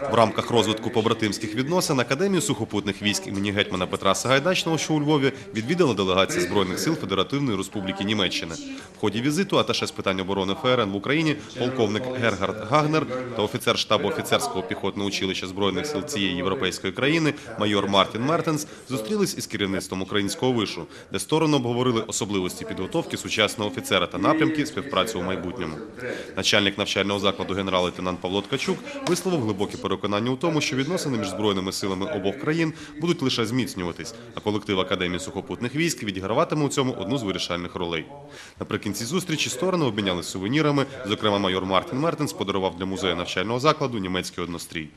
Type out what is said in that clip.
В рамках розвитку побратимських відносин Академію сухопутних військ імені гетьмана Петра Сагайдачного, що у Львові, відвідала делегація Збройних сил Федеративної Республіки Німеччини. В ході візиту аташе з питань оборони ФРН в Україні полковник Гергард Гагнер та офіцер штабу офіцерського піхотного училища Збройних сил цієї європейської країни майор Мартін Мертенс зустрілись із керівництвом українського вишу, де сторони обговорили особливості підготовки сучасного офіцера та напрямки співпраці у майбутньому. Начальник навчального закладу генерал-лейтенант Павло Ткачук висловив глибоке переконання у тому, що відносини між збройними силами обох країн будуть лише зміцнюватись, а колектив Академії сухопутних військ відіграватиме у цьому одну з вирішальних ролей. Наприкінці зустрічі сторони обмінялись сувенірами. Зокрема, майор Мартін Мертенс подарував для музею навчального закладу німецький однострій.